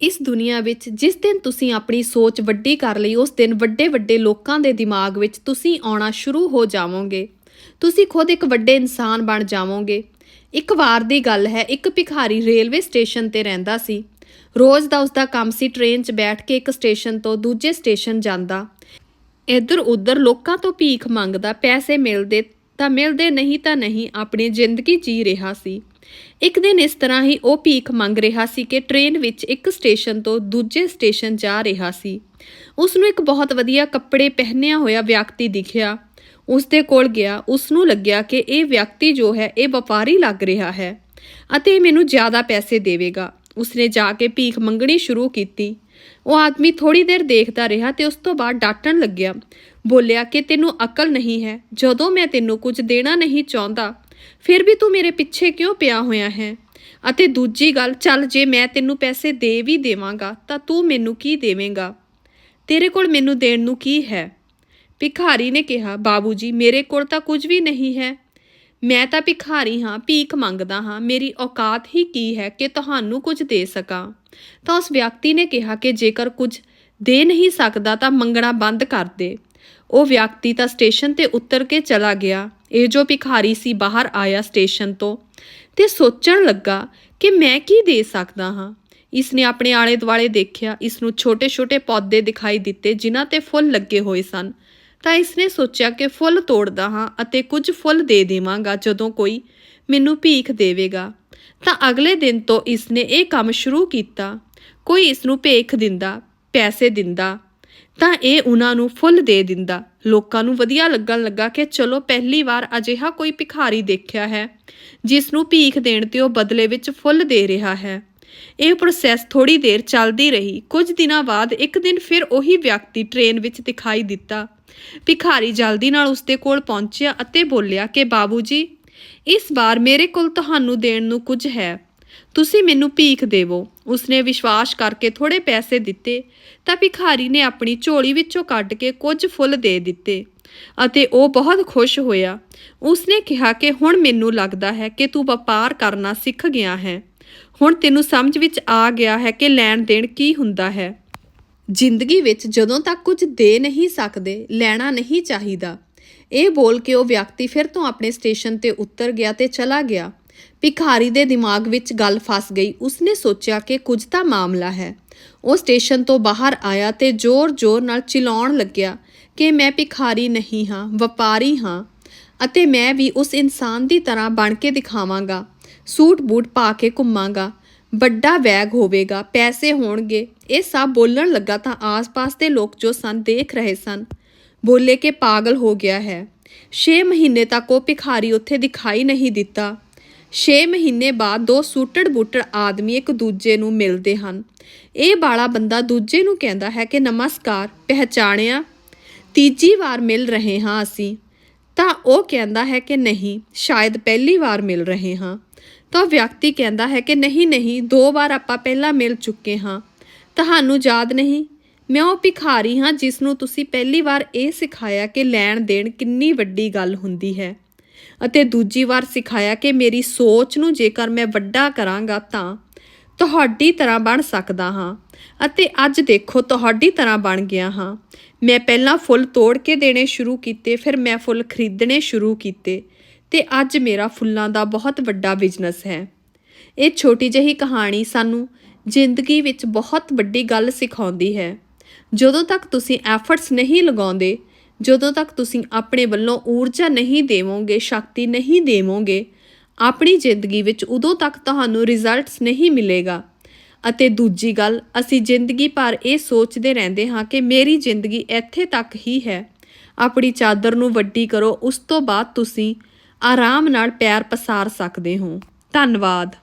ਇਸ ਦੁਨੀਆ ਵਿੱਚ ਜਿਸ ਦਿਨ ਤੁਸੀਂ ਆਪਣੀ ਸੋਚ ਵੱਡੀ ਕਰ ਲਈ, ਉਸ ਦਿਨ ਵੱਡੇ ਵੱਡੇ ਲੋਕਾਂ ਦੇ ਦਿਮਾਗ ਵਿੱਚ ਤੁਸੀਂ ਆਉਣਾ ਸ਼ੁਰੂ ਹੋ ਜਾਵੋਗੇ। ਤੁਸੀਂ ਖੁਦ ਇੱਕ ਵੱਡੇ ਇਨਸਾਨ ਬਣ ਜਾਵੋਗੇ। ਇੱਕ ਵਾਰ ਦੀ ਗੱਲ ਹੈ, ਇੱਕ ਭਿਖਾਰੀ ਰੇਲਵੇ ਸਟੇਸ਼ਨ ਤੇ ਰਹਿੰਦਾ ਸੀ। ਰੋਜ਼ ਦਾ ਉਸਦਾ ਕੰਮ ਸੀ ਟ੍ਰੇਨ 'ਚ ਬੈਠ ਕੇ ਇੱਕ ਸਟੇਸ਼ਨ ਤੋਂ ਦੂਜੇ ਸਟੇਸ਼ਨ ਜਾਂਦਾ। ਇੱਧਰ ਉੱਧਰ ਲੋਕਾਂ ਤੋਂ ਭੀਖ ਮੰਗਦਾ, ਪੈਸੇ ਮਿਲਦੇ ਤਾਂ ਮਿਲਦੇ ਨਹੀਂ ਤਾਂ ਨਹੀਂ ਆਪਣੀ ਜ਼ਿੰਦਗੀ ਜੀ ਰਿਹਾ ਸੀ। ਇੱਕ ਦਿਨ ਇਸ ਤਰ੍ਹਾਂ ਹੀ ਉਹ ਭੀਖ ਮੰਗ ਰਿਹਾ ਸੀ ਕਿ ਟ੍ਰੇਨ ਵਿੱਚ ਇੱਕ ਸਟੇਸ਼ਨ ਤੋਂ ਦੂਜੇ ਸਟੇਸ਼ਨ ਜਾ ਰਿਹਾ ਸੀ। ਉਸ ਨੂੰ ਇੱਕ ਬਹੁਤ ਵਧੀਆ ਕੱਪੜੇ ਪਹਿਨਿਆ ਹੋਇਆ ਵਿਅਕਤੀ ਦਿਖਿਆ। ਉਸ ਦੇ ਕੋਲ ਗਿਆ, ਉਸ ਨੂੰ ਲੱਗਿਆ ਕਿ ਇਹ ਵਿਅਕਤੀ ਜੋ ਹੈ, ਇਹ ਵਪਾਰੀ ਲੱਗ ਰਿਹਾ ਹੈ ਅਤੇ ਇਹ ਮੈਨੂੰ ਜ਼ਿਆਦਾ ਪੈਸੇ ਦੇਵੇਗਾ। ਉਸਨੇ ਜਾ ਕੇ ਭੀਖ ਮੰਗਣੀ ਸ਼ੁਰੂ ਕੀਤੀ। ਉਹ ਆਦਮੀ ਥੋੜੀ ਦੇਰ ਦੇਖਦਾ ਰਿਹਾ ਤੇ ਉਸ ਤੋਂ ਬਾਅਦ ਡਾਟਣ ਲੱਗਿਆ। ਬੋਲਿਆ ਕਿ ਤੈਨੂੰ ਅਕਲ ਨਹੀਂ ਹੈ, ਜਦੋਂ ਮੈਂ ਤੈਨੂੰ ਕੁਝ ਦੇਣਾ ਨਹੀਂ ਚਾਹੁੰਦਾ, ਫਿਰ ਵੀ ਤੂੰ ਮੇਰੇ ਪਿੱਛੇ ਕਿਉਂ ਪਿਆ ਹੋਇਆ ਹੈ? ਅਤੇ ਦੂਜੀ ਗੱਲ, ਚੱਲ ਜੇ ਮੈਂ ਤੈਨੂੰ ਪੈਸੇ ਦੇ ਵੀ ਦੇਵਾਂਗਾ, ਤਾਂ ਤੂੰ ਮੈਨੂੰ ਕੀ ਦੇਵੇਂਗਾ? ਤੇਰੇ ਕੋਲ ਮੈਨੂੰ ਦੇਣ ਨੂੰ ਕੀ ਹੈ? ਭਿਖਾਰੀ ਨੇ ਕਿਹਾ, ਬਾਬੂ ਜੀ, ਮੇਰੇ ਕੋਲ ਤਾਂ ਕੁਝ ਵੀ ਨਹੀਂ ਹੈ। ਮੈਂ ਤਾਂ ਭਿਖਾਰੀ ਹਾਂ, ਭੀਖ ਮੰਗਦਾ ਹਾਂ, ਮੇਰੀ ਔਕਾਤ ਹੀ ਕੀ ਹੈ ਕਿ ਤੁਹਾਨੂੰ ਕੁਝ ਦੇ ਸਕਾਂ? ਤਾਂ ਉਸ ਵਿਅਕਤੀ ਨੇ ਕਿਹਾ ਕਿ ਜੇਕਰ ਕੁਝ ਦੇ ਨਹੀਂ ਸਕਦਾ ਤਾਂ ਮੰਗਣਾ ਬੰਦ ਕਰ ਦੇ। ਉਹ ਵਿਅਕਤੀ ਤਾਂ ਸਟੇਸ਼ਨ ਤੇ ਉਤਰ ਕੇ ਚਲਾ ਗਿਆ। ਇਹ ਜੋ ਭਿਖਾਰੀ ਸੀ ਬਾਹਰ ਆਇਆ ਸਟੇਸ਼ਨ ਤੋਂ ਤੇ ਸੋਚਣ ਲੱਗਾ ਕਿ ਮੈਂ ਕੀ ਦੇ ਸਕਦਾ ਹਾਂ। ਇਸ ਨੇ ਆਪਣੇ ਆਲੇ ਦੁਆਲੇ ਦੇਖਿਆ ਇਸ ਨੂੰ ਛੋਟੇ-ਛੋਟੇ ਪੌਦੇ ਦਿਖਾਈ ਦਿੱਤੇ, ਜਿਨ੍ਹਾਂ ਤੇ ਫੁੱਲ ਲੱਗੇ ਹੋਏ ਸਨ। ਤਾਂ ਇਸਨੇ ਸੋਚਿਆ ਕਿ ਫੁੱਲ ਤੋੜਦਾ ਹਾਂ ਅਤੇ ਕੁਝ ਫੁੱਲ ਦੇ ਦੇਵਾਂਗਾ ਜਦੋਂ ਕੋਈ ਮੈਨੂੰ ਭੀਖ ਦੇਵੇਗਾ। ਤਾਂ ਅਗਲੇ ਦਿਨ ਤੋਂ ਇਸਨੇ ਇਹ ਕੰਮ ਸ਼ੁਰੂ ਕੀਤਾ। ਕੋਈ ਇਸ ਨੂੰ ਭੇਖ ਦਿੰਦਾ, ਪੈਸੇ ਦਿੰਦਾ, ਤਾਂ ਇਹ ਉਹਨਾਂ ਨੂੰ ਫੁੱਲ ਦੇ ਦਿੰਦਾ। ਲੋਕਾਂ ਨੂੰ ਵਧੀਆ ਲੱਗਣ ਲੱਗਾ ਕਿ ਚਲੋ ਪਹਿਲੀ ਵਾਰ ਅਜਿਹਾ ਕੋਈ ਭਿਖਾਰੀ ਦੇਖਿਆ ਹੈ ਜਿਸ ਨੂੰ ਭੀਖ ਦੇਣ ਤੇ ਉਹ ਬਦਲੇ ਵਿੱਚ ਫੁੱਲ ਦੇ ਰਿਹਾ ਹੈ। ਇਹ ਪ੍ਰੋਸੈਸ ਥੋੜੀ ਦੇਰ ਚੱਲਦੀ ਰਹੀ। ਕੁਝ ਦਿਨਾਂ ਬਾਅਦ ਇੱਕ ਦਿਨ ਫਿਰ ਉਹੀ ਵਿਅਕਤੀ ਟ੍ਰੇਨ ਵਿੱਚ ਦਿਖਾਈ ਦਿੱਤਾ। ਭਿਖਾਰੀ ਜਲਦੀ ਨਾਲ ਉਸਦੇ ਕੋਲ ਪਹੁੰਚਿਆ ਅਤੇ ਬੋਲਿਆ ਕਿ ਬਾਬੂ ਜੀ ਇਸ ਵਾਰ ਮੇਰੇ ਕੋਲ ਤੁਹਾਨੂੰ ਦੇਣ ਨੂੰ ਕੁਝ ਹੈ। ਤੁਸੀਂ ਮੈਨੂੰ ਭੀਖ ਦੇਵੋ। ਉਸਨੇ ਵਿਸ਼ਵਾਸ ਕਰਕੇ ਥੋੜੇ ਪੈਸੇ ਦਿੱਤੇ ਤਾਂ ਭਿਖਾਰੀ ਨੇ ਆਪਣੀ ਝੋਲੀ ਵਿੱਚੋਂ ਕੱਢ ਕੇ ਕੁਝ ਫੁੱਲ ਦੇ ਦਿੱਤੇ ਅਤੇ ਉਹ ਬਹੁਤ ਖੁਸ਼ ਹੋਇਆ। ਉਸਨੇ ਕਿਹਾ ਕਿ ਹੁਣ ਮੈਨੂੰ ਲੱਗਦਾ ਹੈ ਕਿ ਤੂੰ ਵਪਾਰ ਕਰਨਾ ਸਿੱਖ ਗਿਆ ਹੈ। ਹੁਣ ਤੈਨੂੰ ਸਮਝ ਵਿੱਚ ਆ ਗਿਆ ਹੈ ਕਿ ਲੈਣ ਦੇਣ ਕੀ ਹੁੰਦਾ ਹੈ। ਜ਼ਿੰਦਗੀ ਵਿੱਚ ਜਦੋਂ ਤੱਕ ਕੁਝ ਦੇ ਨਹੀਂ ਸਕਦੇ, ਲੈਣਾ ਨਹੀਂ ਚਾਹੀਦਾ। ਇਹ ਬੋਲ ਕੇ ਉਹ ਵਿਅਕਤੀ ਫਿਰ ਤੋਂ ਆਪਣੇ ਸਟੇਸ਼ਨ ਤੇ ਉਤਰ ਗਿਆ ਤੇ ਚਲਾ ਗਿਆ। ਭਿਖਾਰੀ ਦੇ ਦਿਮਾਗ ਵਿੱਚ ਗੱਲ ਫਸ ਗਈ। ਉਸਨੇ ਸੋਚਿਆ ਕਿ ਕੁਝ ਤਾਂ ਮਾਮਲਾ ਹੈ। ਉਹ ਸਟੇਸ਼ਨ ਤੋਂ ਬਾਹਰ ਆਇਆ ਤੇ ਜ਼ੋਰ-ਜ਼ੋਰ ਨਾਲ ਚਿਲਾਉਣ ਲੱਗਿਆ ਕਿ ਮੈਂ ਭਿਖਾਰੀ ਨਹੀਂ ਹਾਂ, ਵਪਾਰੀ ਹਾਂ ਅਤੇ ਮੈਂ ਵੀ ਉਸ ਇਨਸਾਨ ਦੀ ਤਰ੍ਹਾਂ ਬਣ ਕੇ ਦਿਖਾਵਾਂਗਾ। ਸੂਟ ਬੂਟ ਪਾ ਕੇ ਘੁੰਮਾਂਗਾ। ਵੱਡਾ ਬੈਗ ਹੋਵੇਗਾ, ਪੈਸੇ ਹੋਣਗੇ। ਇਹ ਸਭ ਬੋਲਣ ਲੱਗਾ ਤਾਂ ਆਸ-ਪਾਸ ਦੇ ਲੋਕ ਜੋ ਸਨ ਦੇਖ ਰਹੇ ਸਨ। ਬੋਲੇ ਕਿ ਪਾਗਲ ਹੋ ਗਿਆ ਹੈ। 6 ਮਹੀਨੇ ਤੱਕ ਉਹ ਭਿਖਾਰੀ ਉੱਥੇ ਦਿਖਾਈ ਨਹੀਂ ਦਿੱਤਾ। 6 ਮਹੀਨੇ ਬਾਅਦ ਦੋ ਸੂਟੜ ਬੂਟੜ ਆਦਮੀ ਇੱਕ ਦੂਜੇ ਨੂੰ ਮਿਲਦੇ ਹਨ। ਇਹ ਬਾਲਾ ਬੰਦਾ ਦੂਜੇ ਨੂੰ ਕਹਿੰਦਾ ਹੈ ਕਿ ਨਮਸਕਾਰ, ਪਹਿਚਾਣਿਆ? ਤੀਜੀ ਵਾਰ ਮਿਲ ਰਹੇ ਹਾਂ ਅਸੀਂ। ਤਾਂ ਉਹ ਕਹਿੰਦਾ ਹੈ ਕਿ ਨਹੀਂ, ਸ਼ਾਇਦ ਪਹਿਲੀ ਵਾਰ ਮਿਲ ਰਹੇ ਹਾਂ। ਤਾਂ ਉਹ ਵਿਅਕਤੀ ਕਹਿੰਦਾ ਹੈ ਕਿ ਨਹੀਂ ਨਹੀਂ, ਦੋ ਵਾਰ ਆਪਾਂ ਪਹਿਲਾਂ ਮਿਲ ਚੁੱਕੇ ਹਾਂ। ਤੁਹਾਨੂੰ ਯਾਦ ਨਹੀਂ? ਮੈਂ ਉਹ ਭਿਖਾਰੀ ਹਾਂ ਜਿਸ ਨੂੰ ਤੁਸੀਂ ਪਹਿਲੀ ਵਾਰ ਇਹ ਸਿਖਾਇਆ ਕਿ ਲੈਣ ਦੇਣ ਕਿੰਨੀ ਵੱਡੀ ਗੱਲ ਹੁੰਦੀ ਹੈ ਅਤੇ ਦੂਜੀ ਵਾਰ ਸਿਖਾਇਆ ਕਿ ਮੇਰੀ ਸੋਚ ਨੂੰ ਜੇਕਰ ਮੈਂ ਵੱਡਾ ਕਰਾਂਗਾ ਤਾਂ ਤੁਹਾਡੀ ਤਰ੍ਹਾਂ ਬਣ ਸਕਦਾ ਹਾਂ ਅਤੇ ਅੱਜ ਦੇਖੋ ਤੁਹਾਡੀ ਤਰ੍ਹਾਂ ਬਣ ਗਿਆ ਹਾਂ। ਮੈਂ ਪਹਿਲਾਂ ਫੁੱਲ ਤੋੜ ਕੇ ਦੇਣੇ ਸ਼ੁਰੂ ਕੀਤੇ, ਫਿਰ ਮੈਂ ਫੁੱਲ ਖਰੀਦਣੇ ਸ਼ੁਰੂ ਕੀਤੇ। ਤੇ ਅੱਜ ਮੇਰਾ ਫੁੱਲਾਂ ਦਾ ਬਹੁਤ ਵੱਡਾ ਬਿਜ਼ਨਸ ਹੈ। ਇਹ ਛੋਟੀ ਜਿਹੀ ਕਹਾਣੀ ਸਾਨੂੰ ਜ਼ਿੰਦਗੀ ਵਿੱਚ ਬਹੁਤ ਵੱਡੀ ਗੱਲ ਸਿਖਾਉਂਦੀ ਹੈ। ਜਦੋਂ ਤੱਕ ਤੁਸੀਂ ਐਫਰਟਸ ਨਹੀਂ ਲਗਾਉਂਦੇ, ਜਦੋਂ ਤੱਕ ਤੁਸੀਂ ਆਪਣੇ ਵੱਲੋਂ ਊਰਜਾ ਨਹੀਂ ਦੇਵੋਗੇ, ਸ਼ਕਤੀ ਨਹੀਂ ਦੇਵੋਗੇ, ਆਪਣੀ ਜ਼ਿੰਦਗੀ ਵਿੱਚ ਉਦੋਂ ਤੱਕ ਤੁਹਾਨੂੰ ਰਿਜ਼ਲਟਸ ਨਹੀਂ ਮਿਲੇਗਾ। ਅਤੇ ਦੂਜੀ ਗੱਲ, ਅਸੀਂ ਜ਼ਿੰਦਗੀ ਭਰ ਇਹ ਸੋਚਦੇ ਰਹਿੰਦੇ ਹਾਂ ਕਿ ਮੇਰੀ ਜ਼ਿੰਦਗੀ ਇੱਥੇ ਤੱਕ ਹੀ ਹੈ। ਆਪਣੀ ਚਾਦਰ ਨੂੰ ਵੱਡੀ ਕਰੋ, ਉਸ ਤੋਂ ਬਾਅਦ ਤੁਸੀਂ ਆਰਾਮ ਨਾਲ ਪਿਆਰ ਪਸਾਰ ਸਕਦੇ ਹੋ। ਧੰਨਵਾਦ।